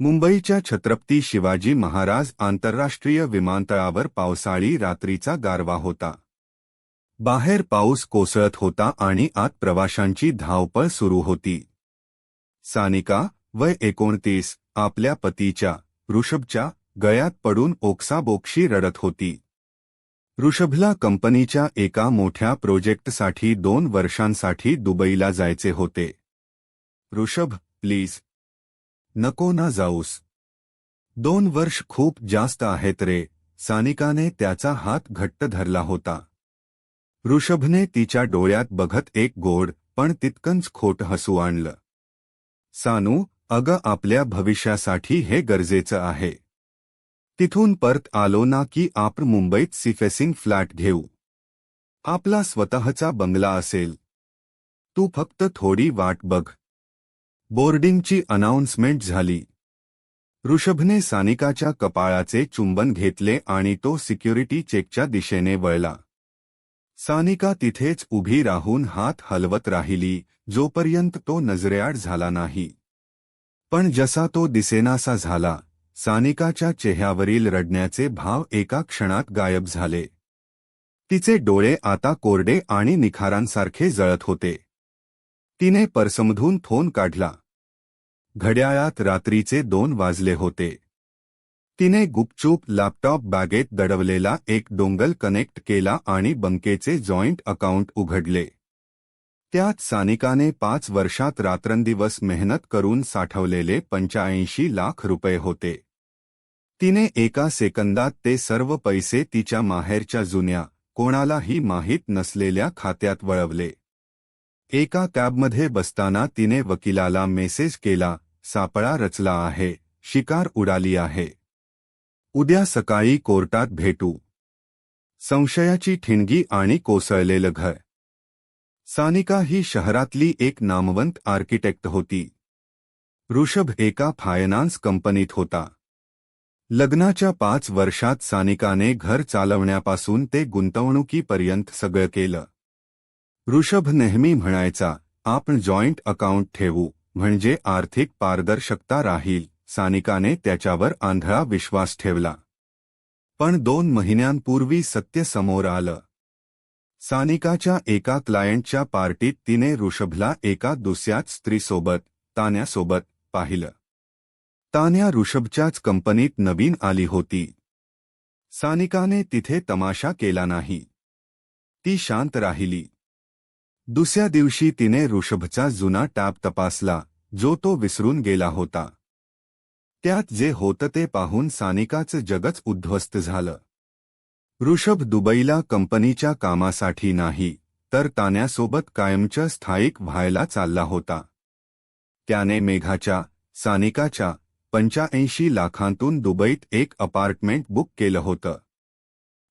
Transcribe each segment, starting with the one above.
मुंबईच्या छत्रपती शिवाजी महाराज आंतरराष्ट्रीय विमानतळावर पावसाळी रात्रीचा गारवा होता. बाहेर पाऊस कोसळत होता आणि आत प्रवाशांची धावपळ सुरू होती. सानिका वय एकोणतीस आपल्या पतीच्या ऋषभच्या गळ्यात पडून ओक्साबोक्शी रडत होती. ऋषभला कंपनीच्या एका मोठ्या प्रोजेक्टसाठी दोन वर्षांसाठी दुबईला जायचे होते. ऋषभ प्लीज नको ना जाऊस. दोन वर्ष खूप जास्त आहेत रे सानिकाने त्याचा हात घट्ट धरला होता. ऋषभने तिच्या डोळ्यात बघत एक गोड पण तितकंच खोट हसू आणलं. सानू अगं आपल्या भविष्यासाठी हे गरजेचं आहे. तिथून परत आलो ना की आपण मुंबईत सिफेसिंग फ्लॅट घेऊ. आपला स्वतःचा बंगला असेल. तू फक्त थोडी वाट बघ. बोर्डिंगची अनाउन्समेंट झाली. ऋषभने सानिकाच्या कपाळाचे चुंबन घेतले आणि तो सिक्युरिटी चेकच्या दिशेने वळला. सानिका तिथेच उभी राहून हात हलवत राहिली जोपर्यंत तो नजरेआड झाला नाही. पण जसा तो दिसेनासा झाला सानिकाच्या चेहऱ्यावरील रडण्याचे भाव एका क्षणात गायब झाले. तिचे डोळे आता कोरडे आणि निखारांसारखे जळत होते. तिने पर्समधून फोन काढला. घड्याळात रात्रीचे दोन वाजले होते. तिने गुपचूप लॅपटॉप बॅगेत दडवलेला एक डोंगल कनेक्ट केला आणि बंकेचे जॉईंट अकाउंट उघडले. त्यात सानिकाने पाच वर्षात रात्रंदिवस मेहनत करून साठवलेले पंच्याऐंशी लाख रुपये होते. तिने एका सेकंदात ते सर्व पैसे तिच्या माहेरच्या जुन्या कोणालाही माहीत नसलेल्या खात्यात वळवले. एका कॅबमध्ये बसताना तिने वकिलाला मेसेज केला सापळा रचला आहे शिकार उडाली आहे. उद्या सकाळी कोर्टात भेटू. संशयाची ठिणगी आणि कोसळलेलं घर. सानिका ही शहरातली एक नामवंत आर्किटेक्ट होती. ऋषभ एका फायनान्स कंपनीत होता. लग्नाच्या पाच वर्षात सानिकाने घर चालवण्यापासून ते गुंतवणुकीपर्यंत सगळं केलं. ऋषभ नेहमी म्हणायचा आपण जॉईंट अकाउंट ठेवू म्हणजे आर्थिक पारदर्शकता राहील सानिकाने त्याच्यावर आंधळा विश्वास ठेवला. पण दोन महिन्यांपूर्वी सत्य समोर आलं. सानिकाच्या एका क्लायंटच्या पार्टीत तिने ऋषभला एका दुसऱ्याच स्त्रीसोबत तान्यासोबत पाहिलं. तान्या ऋषभच्याच कंपनीत नवीन आली होती. सानिकाने तिथे तमाशा केला नाही. ती शांत राहिली. दुसऱ्या दिवशी तिने ऋषभचा जुना टॅब तपासला जो तो विसरून गेला होता. त्यात जे होतं ते पाहून सानिकाचं जगच उद्ध्वस्त झालं. ऋषभ दुबईला कंपनीच्या कामासाठी नाही तर तान्यासोबत कायमच्या स्थायिक व्हायला चालला होता. त्याने मेघाच्या सानिकाच्या पंच्याऐंशी लाखांतून दुबईत एक अपार्टमेंट बुक केलं होतं.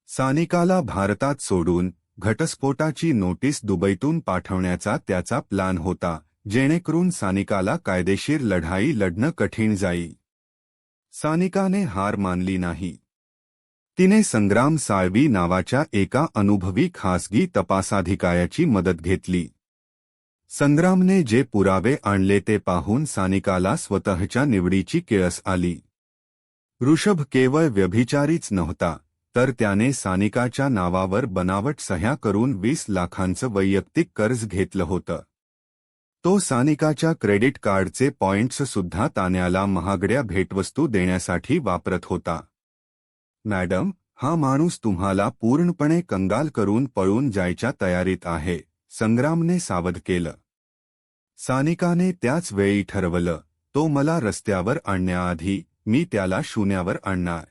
सानिकाला भारतात सोडून घटस्फोटाची नोटीस दुबईतून पाठवण्याचा त्याचा प्लान होता जेणेकरून सानिकाला कायदेशीर लढाई लढणं कठीण जाई. सानिकाने हार मानली नाही. तिने संग्राम साळवी नावाच्या एका अनुभवी खासगी तपासाधिकाऱ्याची मदत घेतली. संग्रामने जे पुरावे आणले ते पाहून सानिकाला स्वतःच्या निवडीची किळस आली. ऋषभ केवळ व्यभिचारीच नव्हता तर त्याने सानिकाच्या नावावर बनावट सह्या करून वीस लाखांचं वैयक्तिक कर्ज घेतलं होतं. तो सानिकाच्या क्रेडिट कार्डचे पॉइंट्स सुद्धा तान्याला महागड्या भेटवस्तू देण्यासाठी वापरत होता. मॅडम हा माणूस तुम्हाला पूर्णपणे कंगाल करून पळून जायच्या तयारीत आहे संग्रामने सावध केलं. सानिकाने त्याच वेळी ठरवलं तो मला रस्त्यावर आणण्याआधी मी त्याला शून्यावर आणणार.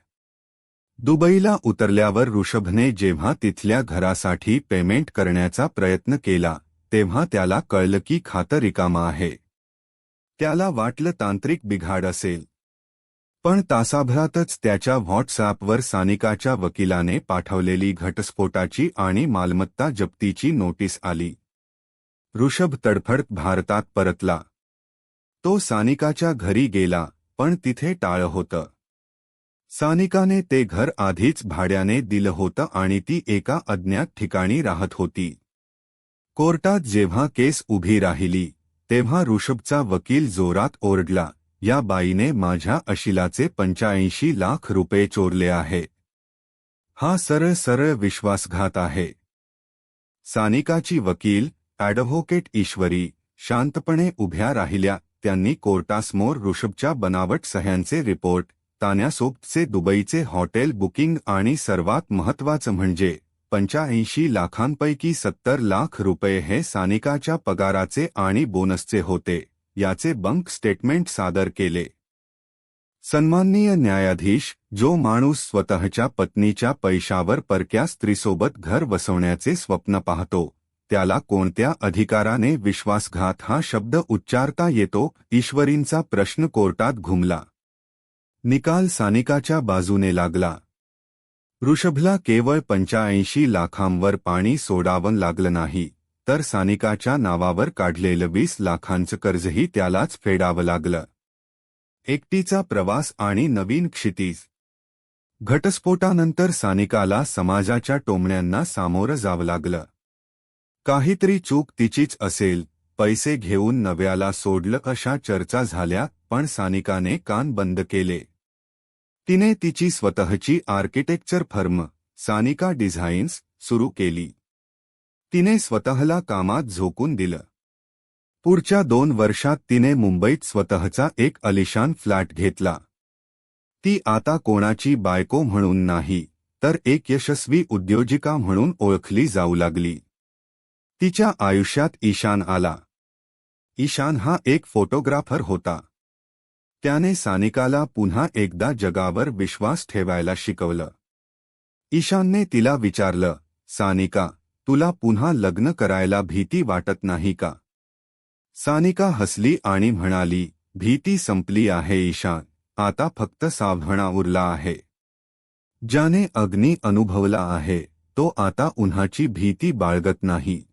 दुबईला उतरल्यावर ऋषभने जेव्हा तिथल्या घरासाठी पेमेंट करण्याचा प्रयत्न केला तेव्हा त्याला कळलं की खातं रिकामा आहे. त्याला वाटलं तांत्रिक बिघाड असेल. पण तासाभरातच त्याच्या व्हॉट्सॲपवर सानिकाच्या वकिलाने पाठवलेली घटस्फोटाची आणि मालमत्ता जप्तीची नोटीस आली. ऋषभ तडफडत भारतात परतला. तो सानिकाच्या घरी गेला पण तिथे टाळं होतं. सानिकाने ते घर आधीच भाड्याने दिलं होतं आणि ती एका अज्ञात ठिकाणी राहत होती. कोर्टात जेव्हा केस उभी राहिली तेव्हा ऋषभचा वकील जोरात ओरडला या बाईने माझ्या अशिलाचे पंच्याऐंशी लाख रुपये चोरले आहे. हा सरळ सरळ विश्वासघात आहे. सानिकाची वकील ॲडव्होकेट ईश्वरी शांतपणे उभ्या राहिल्या त्यांनी कोर्टासमोर ऋषभच्या बनावट सह्यांचे रिपोर्ट तान्यासोबचे दुबईचे हॉटेल बुकिंग आणि सर्वात महत्त्वाचं म्हणजे पंच्याऐंशी लाखांपैकी सत्तर लाख रुपये हे सानिकाच्या पगाराचे आणि बोनसचे होते याचे बंक स्टेटमेंट सादर केले. सन्माननीय न्यायाधीश जो माणूस स्वतःच्या पत्नीच्या पैशावर परक्या स्त्रीसोबत घर बसवण्याचे स्वप्न पाहतो त्याला कोणत्या अधिकाराने विश्वासघात हा शब्द उच्चारता येतो ईश्वरींचा प्रश्न कोर्टात घुमला. निकाल सानिकाच्या बाजूने लागला. ऋषभला केवळ पंच्याऐंशी लाखांवर पाणी सोडावं लागलं नाही तर सानिकाच्या नावावर काढलेलं वीस लाखांचं कर्जही त्यालाच फेडावं लागलं. एकटीचा प्रवास आणि नवीन क्षितीज. घटस्फोटानंतर सानिकाला समाजाच्या टोमण्यांना सामोरं जावं लागलं. काहीतरी चूक तिचीच असेल पैसे घेऊन नव्याला सोडलं अशा चर्चा झाल्या पण सानिकाने कान बंद केले. तिने तिची स्वतःची आर्किटेक्चर फर्म सानिका डिझाईन्स सुरू केली. तिने स्वतःला कामात झोकून दिलं. पुढच्या दोन वर्षात तिने मुंबईत स्वतःचा एक अलिशान फ्लॅट घेतला. ती आता कोणाची बायको म्हणून नाही तर एक यशस्वी उद्योजिका म्हणून ओळखली जाऊ लागली. तिच्या आयुष्यात ईशान आला. ईशान हा एक फोटोग्राफर होता. त्याने सानिकाला पुन्हा एकदा जगावर विश्वास ठेवायला शिकवलं. ईशानने तिला विचारलं सानिका तुला पुन्हा लग्न करायला भीती वाटत नाही का? सानिका हसली आणि म्हणाली भीती संपली आहे ईशान आता फक्त सावधणा उरला आहे. ज्याने अग्नी अनुभवला आहे तो आता उन्हाची भीती बाळगत नाही.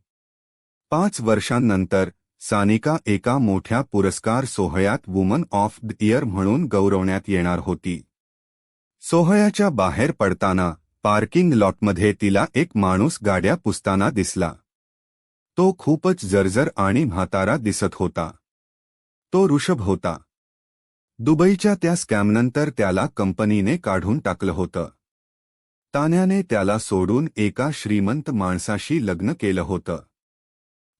पाच वर्षांनंतर सानिका एका मोठ्या पुरस्कार सोहळ्यात वुमन ऑफ द इयर म्हणून गौरवण्यात येणार होती. सोहळ्याच्या बाहेर पडताना पार्किंग लॉटमध्ये तिला एक माणूस गाड्या पुसताना दिसला. तो खूपच जर्जर आणि म्हातारा दिसत होता. तो ऋषभ होता. दुबईच्या त्या स्कॅमनंतर त्याला कंपनीने काढून टाकलं होतं. तान्याने त्याला सोडून एका श्रीमंत माणसाशी लग्न केलं होतं.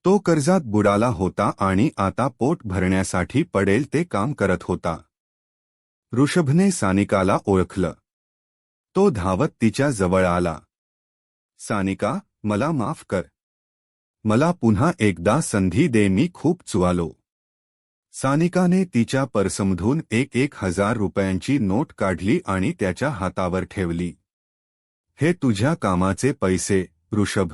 तो कर्जात बुडाला होता आणि आता पोट भरण्यासाठी पडेल ते काम करत होता. ऋषभने सानिकाला ओळखलं. तो धावत तिच्या जवळ आला. सानिका मला माफ कर. मला पुन्हा एकदा संधी दे मी खूप चुवालो. सानिकाने तिच्या पर्समधून एक एक हजार रुपयांची नोट काढली आणि त्याच्या हातावर ठेवली. हे तुझ्या कामाचे पैसे ऋषभ.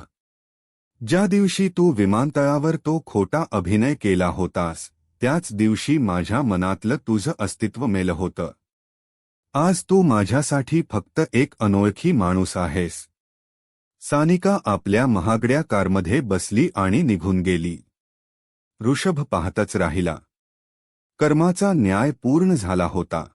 ज्या दिवशी तू विमानतळावर तो खोटा अभिनय केला होतास त्याच दिवशी माझ्या मनातलं तुझं अस्तित्व मेलं होतं. आज तू माझ्यासाठी फक्त एक अनोळखी माणूस आहेस. सानिका आपल्या महागड्या कारमध्ये बसली आणि निघून गेली. ऋषभ पाहतच राहिला. कर्माचा न्याय पूर्ण झाला होता.